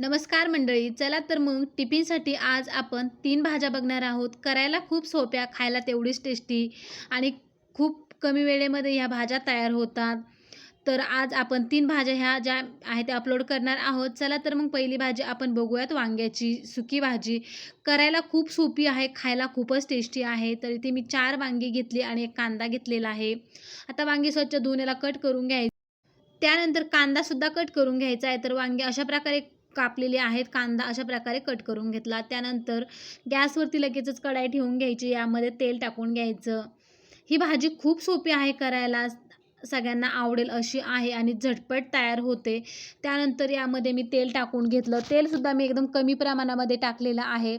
नमस्कार मंडळी चला तर मग टिफिनसाठी आज आपण तीन भाज्या बघणार आहोत. करायला खूप सोप्या खायला तेवढीच टेस्टी आणि खूप कमी वेळेमध्ये ह्या भाज्या तयार होतात. तर आज आपण तीन भाज्या ह्या ज्या आहेत त्या अपलोड करणार आहोत. चला तर मग पहिली भाजी आपण बघूयात वांग्याची सुकी भाजी. करायला खूप सोपी आहे खायला खूपच टेस्टी आहे. तर इथे मी चार वांगी घेतली आणि एक कांदा घेतलेला आहे. आता वांगी स्वच्छ धुवून याला कट करून घ्यायची त्यानंतर कांदासुद्धा कट करून घ्यायचा आहे. तर वांगी अशा प्रकारे कापलेले आहेत कांदा अशा प्रकारे कट करून घेतला. त्यानंतर गॅसवरती लगेचच कढाई ठेवून घ्यायची यामध्ये तेल टाकून घ्यायचं. ही भाजी खूप सोपी आहे करायला सगळ्यांना आवडेल अशी आहे आणि झटपट तयार होते. त्यानंतर यामध्ये मी तेल टाकून घेतलं. तेलसुद्धा मी एकदम कमी प्रमाणामध्ये टाकलेलं आहे.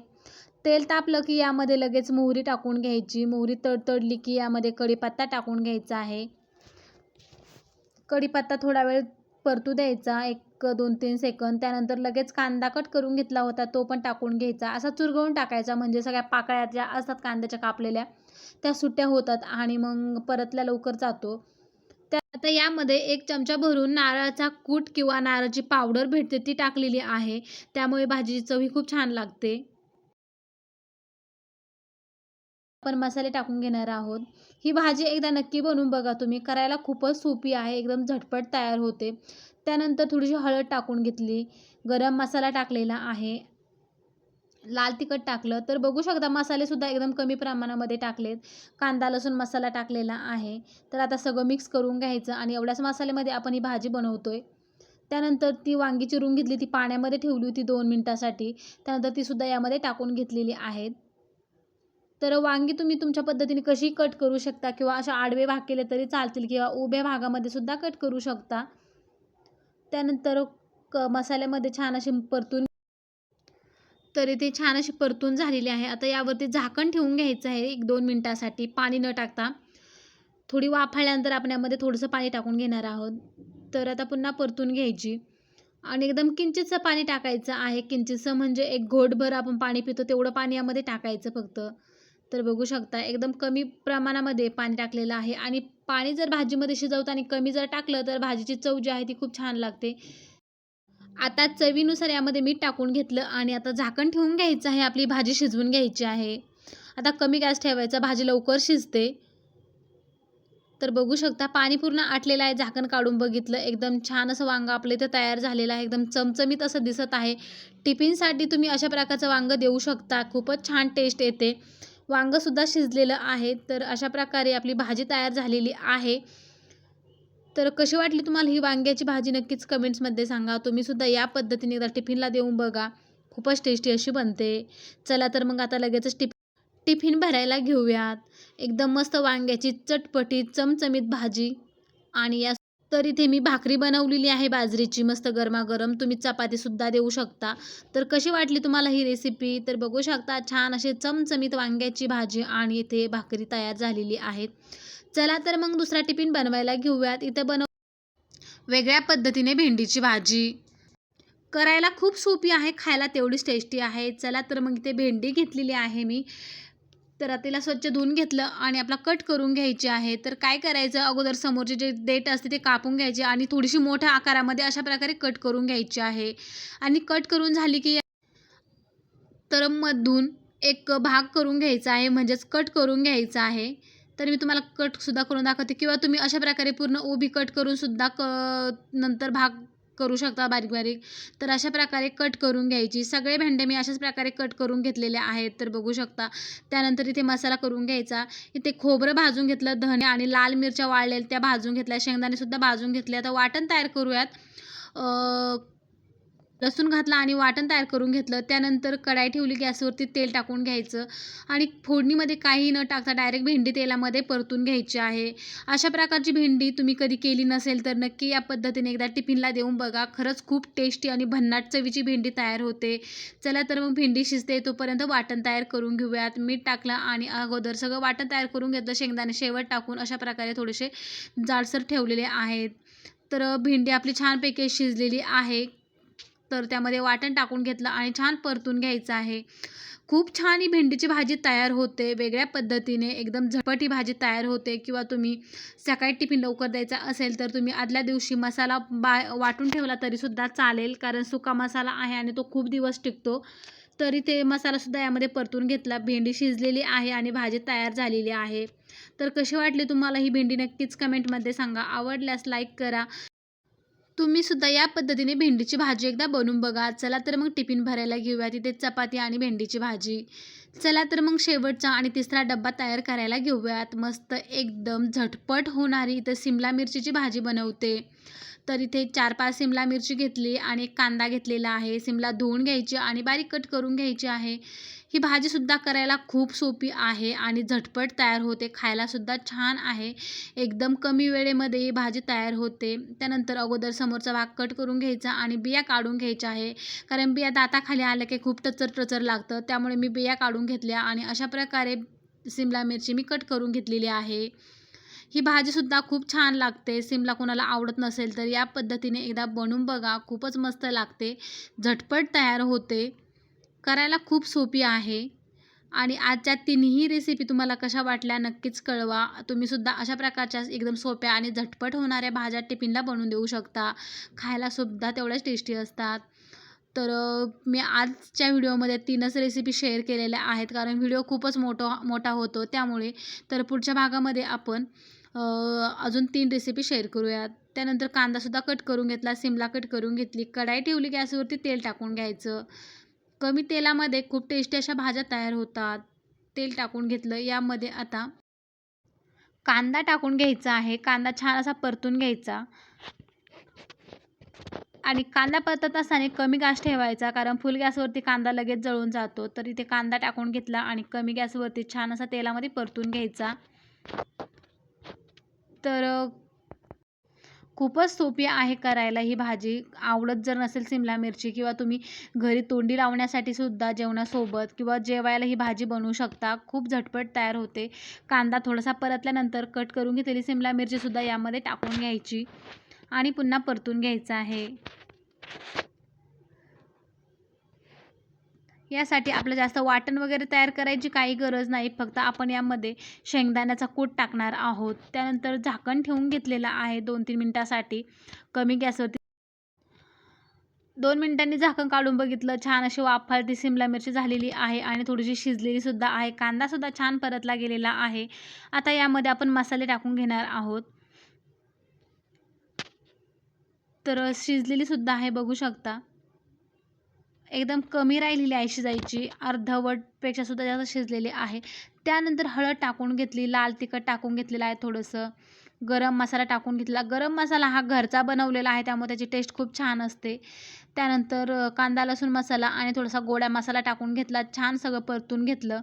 तेल तापलं की यामध्ये लगेच मोहरी टाकून घ्यायची. मोहरी तडतडली की यामध्ये कढीपत्ता टाकून घ्यायचा आहे. कढीपत्ता थोडा वेळ परतू द्यायचा एक दोन तीन सेकंद त्यानंतर लगेच कांदा कट करून घेतला होता तो पण टाकून घ्यायचा. असा चुरगवून टाकायचा म्हणजे सगळ्या पाकळ्या ज्या असतात कांद्याच्या कापलेल्या त्या सुट्ट्या होतात आणि मग परतल्या लवकर जातो. त्या आता यामध्ये एक चमचा भरून नारळाचा कूट किंवा नारळाची पावडर भेटते ती टाकलेली आहे. त्यामुळे भाजीची चव ही खूप छान लागते. आपण मसाले टाकून घेणार आहोत. ही भाजी एकदा नक्की बनवून बघा तुम्ही. करायला खूपच सोपी आहे. एकदम झटपट तयार होते. त्यानंतर थोडीशी हळद टाकून घेतली. गरम मसाला टाकलेला आहे. लाल तिखट टाकलं. तर बघू शकता मसालेसुद्धा एकदम कमी प्रमाणामध्ये टाकलेत. कांदा लसूण मसाला टाकलेला आहे. तर आता सगळं मिक्स करून घ्यायचं आणि एवढ्याच मसाल्यामध्ये आपण ही भाजी बनवतोय. त्यानंतर ती वांगी चिरून घेतली. ती पाण्यामध्ये ठेवली होती दोन मिनटासाठी. त्यानंतर तीसुद्धा यामध्ये टाकून घेतलेली आहेत. तर वांगी तुम्ही तुमच्या पद्धतीने कशी कट करू शकता? किंवा अशा आडवे भाग केले तरी चालतील किंवा उभ्या भागामध्ये सुद्धा कट करू शकता. त्यानंतर क मसाल्यामध्ये छान अशी परतून तरी ते छान अशी परतून झालेली आहे. आता यावरती झाकण ठेवून घ्यायचं आहे एक दोन मिनटासाठी. पाणी न टाकता. थोडी वाफाळल्यानंतर आपण यामध्ये थोडंसं पाणी टाकून घेणार आहोत. तर आता पुन्हा परतून घ्यायची. आणि एकदम किंचितचं पाणी टाकायचं आहे. किंचितचं म्हणजे एक घोटभर आपण पाणी पितो तेवढं पाणी यामध्ये टाकायचं फक्त. तर बघू शकता एकदम कमी प्रमाणामध्ये पाणी टाकलेलं आहे. आणि पाणी जर भाजीमध्ये शिजवताना कमी जर टाकलं तर भाजीची चव जी आहे ती खूप छान लागते. आता चवीनुसार यामध्ये मीठ टाकून घेतलं आणि आता झाकण ठेवून घ्यायचं आहे. आपली भाजी शिजवून घ्यायची आहे. आता कमी गॅस ठेवायचा भाजी लवकर शिजते. तर बघू शकता पाणी पूर्ण आटलेलं आहे. झाकण काढून बघितलं एकदम छान असं वांगं आपलं इथं तयार झालेलं आहे. एकदम चमचमीत असं दिसत आहे. टिफिनसाठी तुम्ही अशा प्रकारचं वांगं देऊ शकता. खूपच छान टेस्ट येते. वांगंसुद्धा शिजलेलं आहे. तर अशा प्रकारे आपली भाजी तयार झालेली आहे. तर कशी वाटली तुम्हाला ही वांग्याची भाजी? नक्कीच कमेंट्समध्ये सांगा. तुम्हीसुद्धा या पद्धतीने एकदा टिफिनला देऊन बघा. खूपच टेस्टी अशी बनते. चला तर मग आता लगेचच टिफिन टिफिन भरायला घेऊयात. एकदम मस्त वांग्याची चटपटी चमचमीत भाजी. आणि या तर इथे मी भाकरी बनवलेली आहे बाजरीची मस्त गरमागरम. तुम्ही चपातीसुद्धा देऊ शकता. तर कशी वाटली तुम्हाला ही रेसिपी तर बघू शकता छान असे चमचमीत वांग्याची भाजी आणि इथे भाकरी तयार झालेली आहे चला तर मग दुसरा टिफिन बनवायला घेऊयात. इथं बनव वेगळ्या पद्धतीने भेंडीची भाजी. करायला खूप सोपी आहे खायला तेवढीच टेस्टी आहे. चला तर मग इथे भेंडी घेतलेली आहे मी. तर तिला स्वच्छ धुवून घेतलं आणि आपला कट करून घ्यायची आहे. तर काय करायचं? अगोदर समोरचे जे देठ असते ते कापून घ्यायचे आणि थोडीशी मोठ्या आकारामध्ये अशा प्रकारे कट करून घ्यायची आहे. आणि कट करून झाली की तर मधून एक भाग करून घ्यायचा आहे म्हणजेच कट करून घ्यायचा आहे. तर मी तुम्हाला कटसुद्धा करून दाखवते किंवा तुम्ही अशा प्रकारे पूर्ण उभी कट करूनसुद्धा क नंतर भाग करू शकता बारीक बारीक तर अशा प्रकारे कट करून घ्यायची. सगळे भेंडे मी अशाच प्रकारे कट करून घेतलेले आहेत तर बघू शकता. त्यानंतर इथे मसाला करून घ्यायचा. इथे खोबरं भाजून घेतलं धने आणि लाल मिरच्या वाळलेल्या त्या भाजून घेतल्या शेंगदाणेसुद्धा भाजून घेतल्या तर वाटण तयार करूयात. लसूण घातला आणि वाटण तयार करून घेतलं. त्यानंतर कढाई ठेवली गॅसवरती तेल टाकून घ्यायचं आणि फोडणीमध्ये काही न टाकता डायरेक्ट भेंडी तेलामध्ये परतून घ्यायची आहे. अशा प्रकारची भेंडी तुम्ही कधी केली नसेल तर नक्की या पद्धतीने एकदा टिफिनला देऊन बघा. खरंच खूप टेस्टी आणि भन्नाट चवीची भेंडी तयार होते. चला तर मग भेंडी शिजते तोपर्यंत वाटण तयार करून घेऊयात. मीठ टाकलं आणि अगोदर सगळं वाटण तयार करून घेतलं. शेंगदाणे शेवट टाकून अशा प्रकारे थोडेसे जाडसर ठेवलेले आहेत. तर भेंडी आपली छानपैकी शिजलेली आहे. तर त्यामध्ये वाटण टाकून घेतलं आणि छान परतून घ्यायचं आहे. खूप छान ही भेंडीची भाजी तयार होते. वेगळ्या पद्धतीने एकदम झटपट ही भाजी तयार होते किंवा तुम्ही सकाळी टिफिन लवकर द्यायचा असेल तर तुम्ही आदल्या दिवशी मसाला बा वाटून ठेवला तरीसुद्धा चालेल कारण सुका मसाला आहे आणि तो खूप दिवस टिकतो. तरी ते मसालासुद्धा यामध्ये परतून घेतला. भेंडी शिजलेली आहे आणि भाजी तयार झालेली आहे. तर कशी वाटली तुम्हाला ही भेंडी नक्कीच कमेंटमध्ये सांगा. आवडल्यास लाईक करा. तुम्ही सुद्धा या पद्धतीने भेंडीची भाजी एकदा बनवून बघा. चला तर मग टिफिन भरायला घेऊया. तिथे चपाती आणि भेंडीची भाजी. चला तर मग शेवटचा आणि तिसरा डब्बा तयार करायला घेऊयात. मस्त एकदम झटपट होणारी इथं सिमला मिरचीची भाजी बनवते. तर इथे चार पाच सिमला मिरची घेतली आणि एक कांदा घेतलेला आहे. सिमला धुवून घ्यायची आणि बारीक कट करून घ्यायची आहे. ही भाजीसुद्धा करायला खूप सोपी आहे आणि झटपट तयार होते. खायलासुद्धा छान आहे. एकदम कमी वेळेमध्ये ही भाजी तयार होते. त्यानंतर अगोदर समोरचा भाग कट करून घ्यायचा आणि बिया काढून घ्यायच्या आहे. कारण बिया दाताखाली आल्या की खूप टचर टचर लागतं. त्यामुळे मी बिया काढून घेतल्या आणि अशा प्रकारे सिमला मिरची मी कट करून घेतलेली आहे. ही भाजीसुद्धा खूप छान लागते. सिमला कोणाला आवडत नसेल तर या पद्धतीने एकदा बनवून बघा. खूपच मस्त लागते. झटपट तयार होते. करायला खूप सोपी आहे. आणि आजच्या तिन्ही रेसिपी तुम्हाला कशा वाटल्या नक्कीच कळवा. तुम्हीसुद्धा अशा प्रकारच्या एकदम सोप्या आणि झटपट होणाऱ्या भाज्या टिफिनला बनवून देऊ शकता. खायलासुद्धा तेवढ्याच टेस्टी असतात. तर मी आजच्या व्हिडिओमध्ये तीनच रेसिपी शेअर केलेल्या आहेत. कारण व्हिडिओ खूपच मोठा मोठा होतो त्यामुळे. तर पुढच्या भागामध्ये आपण अजून तीन रेसिपी शेअर करूयात. त्यानंतर कांदासुद्धा कट करून घेतला सिमला कट करून घेतली कढाई ठेवली गॅसवरती तेल टाकून घ्यायचं. कमी तेलामध्ये खूप टेस्टी अशा भाज्या तयार होतात. तेल टाकून घेतलं. यामध्ये आता कांदा टाकून घ्यायचा आहे. कांदा छान असा परतून घ्यायचा. आणि कांदा परतत असताना कमी गॅस ठेवायचा कारण फुल गॅसवरती कांदा लगेच जळून जातो. तर इथे कांदा टाकून घेतला आणि कमी गॅसवरती छान असा तेलामध्ये परतून घ्यायचा. तर खूपच सोपी आहे करायला ही भाजी. आवडत जर नसेल सिमला मिरची किंवा तुम्ही घरी तोंडी लावण्यासाठी सुद्धा जेवणासोबत किंवा जेवायला ही भाजी बनवू शकता. खूप झटपट तयार होते. कांदा थोडासा परतल्यानंतर कट करून घेतलेली सिमला मिरचीसुद्धा यामध्ये टाकून घ्यायची. आणि पुन्हा परतून घ्यायचं आहे. यासाठी आपलं जास्त वाटण वगैरे तयार करायची काही गरज नाही. फक्त आपण यामध्ये शेंगदाण्याचा कूट टाकणार आहोत. त्यानंतर झाकण ठेवून घेतलेलं आहे दोन तीन मिनटासाठी. कमी गॅसवरती दोन मिनटांनी झाकण काढून बघितलं. छान अशी वाफाळती सिमला मिरची झालेली आहे आणि थोडीशी शिजलेलीसुद्धा आहे. कांदासुद्धा छान परतला गेलेला आहे. आता यामध्ये आपण मसाले टाकून घेणार आहोत. तर शिजलेलीसुद्धा आहे बघू शकता. एकदम कमी राहिलेली आहे शिजायची. अर्धवटपेक्षा सुद्धा जास्त शिजलेली आहे. त्यानंतर हळद टाकून घेतली लाल तिखट टाकून घेतलेलं आहे थोडंसं. गरम मसाला टाकून घेतला गरम मसाला हा घरचा बनवलेला आहे त्यामुळे त्याची टेस्ट खूप छान असते. त्यानंतर कांदा लसूण मसाला आणि थोडासा गोडा मसाला टाकून घेतला. छान सगळं परतून घेतलं.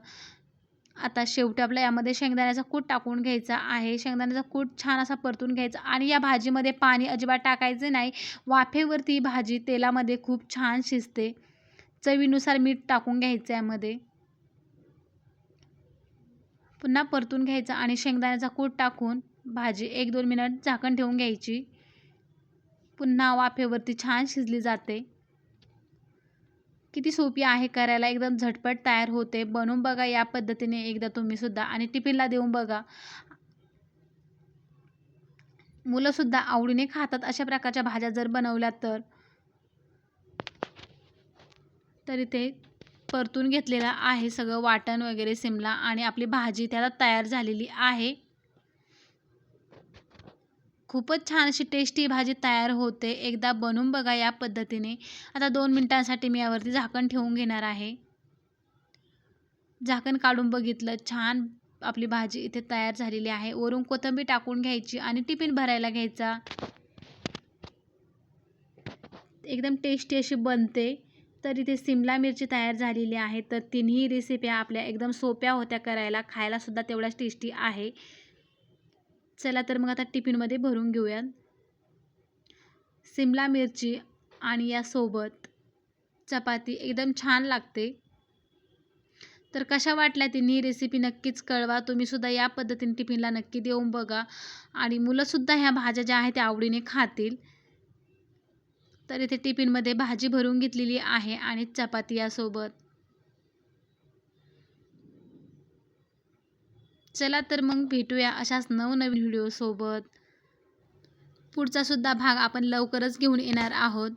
आता शेवटी आपल्या यामध्ये शेंगदाण्याचा कूट टाकून घ्यायचा आहे. शेंगदाण्याचा कूट छान असा परतून घ्यायचा आणि या भाजीमध्ये पाणी अजिबात टाकायचं नाही. वाफेवरती भाजी तेलामध्ये खूप छान शिजते. चवीनुसार मीठ टाकून घ्यायचं यामध्ये. पुन्हा परतून घ्यायचं आणि शेंगदाण्याचा कूट टाकून भाजी एक दोन मिनट झाकण ठेवून घ्यायची. पुन्हा वाफेवरती छान शिजली जाते. किती सोपी आहे करायला एकदम झटपट तयार होते. बनवून बघा या पद्धतीने एकदा तुम्हीसुद्धा आणि टिफिनला देऊन बघा. मुलंसुद्धा आवडीने खातात. अशा प्रकारच्या भाज्या जर बनवल्या तर तर इथे परतून घेतलेलं आहे सगळं वाटण वगैरे सिमला आणि आपली भाजी त्याला तयार झालेली आहे. खूपच छान अशी टेस्टी भाजी तयार होते. एकदा बनवून बघा या पद्धतीने. आता दोन मिनटांसाठी मी यावरती झाकण ठेवून घेणार आहे. झाकण काढून बघितलं छान आपली भाजी इथे तयार झालेली आहे. वरून कोथिंबीर टाकून घ्यायची आणि टिफिन भरायला घ्यायचा. एकदम टेस्टी अशी बनते. तर इथे सिमला मिरची तयार झालेली आहे. तर तिन्ही रेसिपी आपल्या एकदम सोप्या होत्या करायला. खायलासुद्धा तेवढ्याच टेस्टी आहे. चला तर मग आता टिफिनमध्ये भरून घेऊयात. सिमला मिरची आणि यासोबत चपाती. एकदम छान लागते. तर कशा वाटल्या तिन्ही रेसिपी नक्कीच कळवा. तुम्हीसुद्धा या पद्धतीने टिफिनला नक्की देऊन बघा. आणि मुलंसुद्धा ह्या भाज्या ज्या आहेत त्या आवडीने खातील. तर इथे टिफिनमध्ये भाजी भरून घेतलेली आहे आणि चपाती यासोबत. चला तर मग भेटूया अशाच नवनवीन व्हिडिओसोबत पुढचा सुद्धा भाग आपण लवकरच घेऊन येणार आहोत.